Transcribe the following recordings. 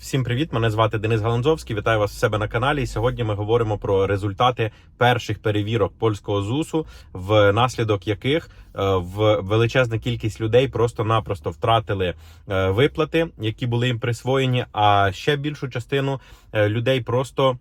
Всім привіт! Мене звати Денис Галанзовський. Вітаю вас в себе на каналі. Сьогодні ми говоримо про результати перших перевірок польського ЗУСу, внаслідок яких е, в величезна кількість людей просто-напросто втратили е, виплати, які були їм присвоєні. А ще більшу частину е, людей просто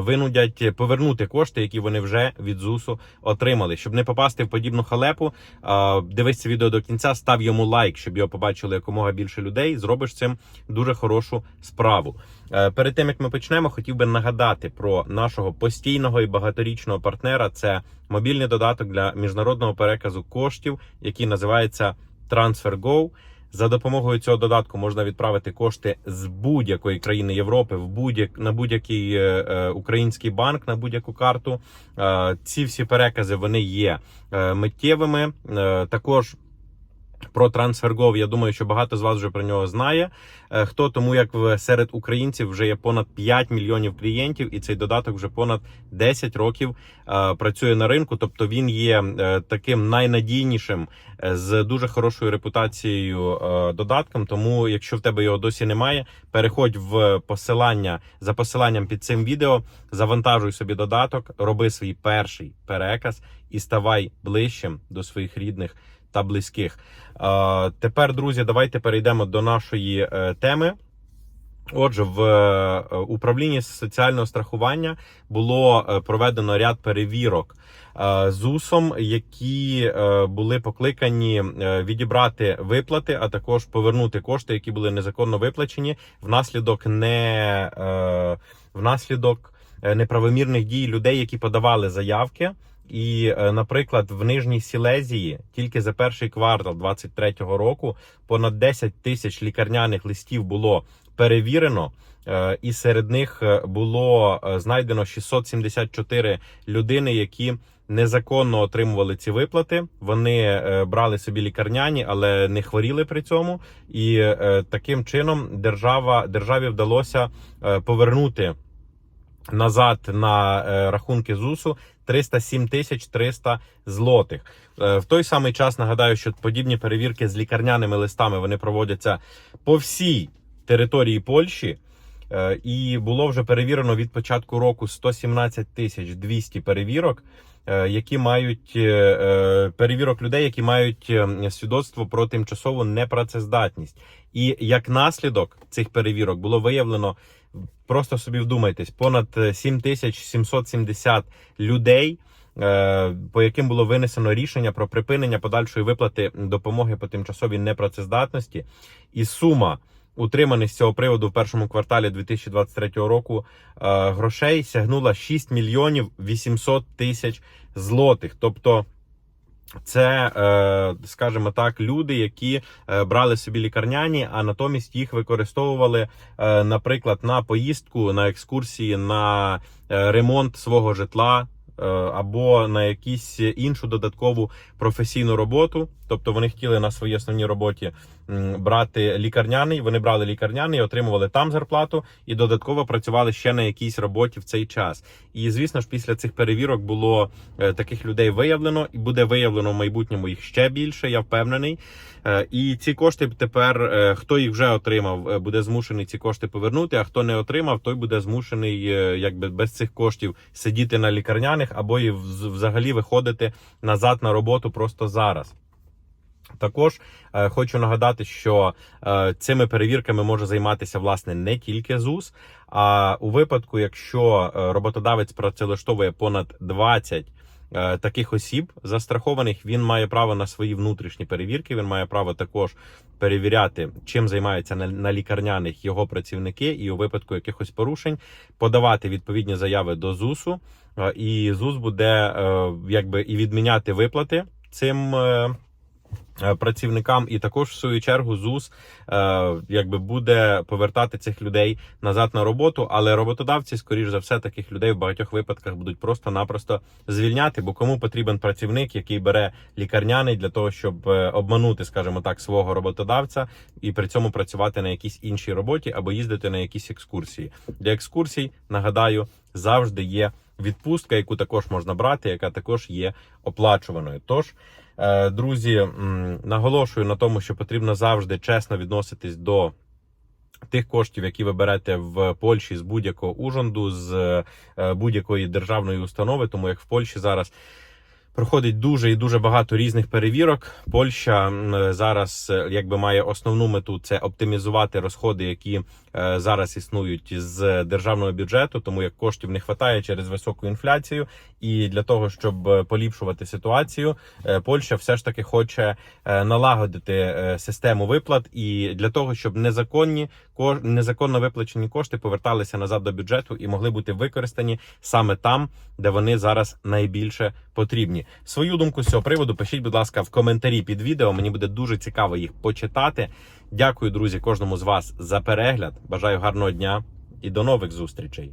винудять повернути кошти, які вони вже від ЗУСу отримали. Щоб не попасти в подібну халепу, е, дивись це відео до кінця, став йому лайк, щоб його побачили якомога більше людей. Зробиш цим дуже хорошу справу. Е, Перед тим як ми почнемо, хотів би нагадати про нашого постійного і багаторічного партнера. Це мобільний додаток для міжнародного переказу коштів, який називається TransferGo. За допомогою цього додатку можна відправити кошти з будь-якої країни Європи в будь-як на будь-який е, е, український банк на будь-яку карту. Е, ці всі перекази вони є е, миттєвими. Е, також про TransferGo, я думаю, що багато з вас вже про нього знає. Е, Хто тому, як серед українців вже є понад 5 мільйонів клієнтів, і цей додаток вже понад 10 років е, працює на ринку. Тобто він є е, таким найнадійнішим з дуже хорошою репутацією додатком. Тому, якщо в тебе його досі немає, переходь в посилання за посиланням під цим відео, завантажуй собі додаток, роби свій перший переказ і ставай ближчим до своїх рідних та близьких. Тепер, друзі, давайте перейдемо до нашої е, теми. Отже, в е, управлінні соціального страхування було е, проведено ряд перевірок е, ЗУСом, які були покликані відібрати виплати, а також повернути кошти, які були незаконно виплачені внаслідок не внаслідок неправомірних дій людей, які подавали заявки. І, е, наприклад, в Нижній Сілезії тільки за перший квартал 2023 року понад 10 тисяч лікарняних листів було перевірено, е, і серед них е, було знайдено 674 людини, які незаконно отримували ці виплати. Вони брали собі лікарняні, але не хворіли при цьому. І таким чином держава державі вдалося повернути назад на рахунки ЗУСу 307 тисяч 300 злотих. Е, В той самий час нагадаю, що подібні перевірки з лікарняними листами вони проводяться по всій території Польщі. Е, І було вже перевірено від початку року 117 тисяч 200 перевірок, які мають е, е, перевірок людей, які мають е, свідоцтво про тимчасову непрацездатність. І як наслідок цих перевірок було виявлено, просто собі вдумайтесь, понад е, 7770 людей. е, По яким було винесено рішення про припинення подальшої виплати допомоги по тимчасовій непрацездатності, і сума утриманих з цього приводу в першому кварталі 2023 року е, грошей сягнула 6 мільйонів 800 тисяч злотих. Тобто, це, е, скажімо так, люди, які е, брали собі лікарняні, а натомість їх використовували, наприклад, на поїздку, на екскурсії, на ремонт свого житла. Або на якісь іншу додаткову професійну роботу, тобто вони хотіли на своїй основній роботі брати лікарняний. Вони брали лікарняний, отримували там зарплату і додатково працювали ще на якійсь роботі в цей час. І звісно ж, після цих перевірок було е, таких людей виявлено, і буде виявлено в майбутньому їх ще більше. Я впевнений. Е, І ці кошти тепер, е, хто їх вже отримав, буде змушений ці кошти повернути. А хто не отримав, той буде змушений, якби без цих коштів сидіти на лікарняних або і взагалі виходити назад на роботу просто зараз. Також е, хочу нагадати, що е, цими перевірками може займатися власне не тільки ЗУС. А у випадку, якщо е, роботодавець працевлаштовує понад 20 е, таких осіб застрахованих, він має право на свої внутрішні перевірки. Він має право також перевіряти, чим займаються на, лікарняних його працівники, і у випадку якихось порушень подавати відповідні заяви до ЗУСу. Е, І ЗУС буде якби і відміняти виплати цим. Е, Працівникам і також в свою чергу ЗУС е, якби буде повертати цих людей назад на роботу, але роботодавці, скоріш за все, таких людей в багатьох випадках будуть просто-напросто звільняти. Бо кому потрібен працівник, який бере лікарняний для того, щоб е, обманути, скажімо так, свого роботодавця і при цьому працювати на якійсь іншій роботі або їздити на якісь екскурсії. Для екскурсій нагадаю завжди є відпустка, яку також можна брати, яка також є оплачуваною. Тож. Е, Друзі, наголошую на тому, що потрібно завжди чесно відноситись до Тих коштів, які ви берете в Польщі з будь-якого ужонду, з е, будь-якої державної установи, тому як в Польщі зараз проходить дуже і дуже багато різних перевірок. Польща зараз е, якби має основну мету це оптимізувати розходи, які зараз існують з державного бюджету, тому як коштів не вистачає через високу інфляцію. І для того, щоб е, поліпшувати ситуацію, е, Польща все ж таки хоче е, налагодити е, систему виплат, і для того, щоб незаконні ко- незаконно виплачені кошти поверталися назад до бюджету і могли бути використані саме там, де вони зараз найбільше потрібні. Свою думку з цього приводу пишіть, будь ласка, в коментарі під відео. Мені буде дуже цікаво їх почитати. Дякую, друзі, кожному з вас за перегляд. Бажаю гарного дня і до нових зустрічей.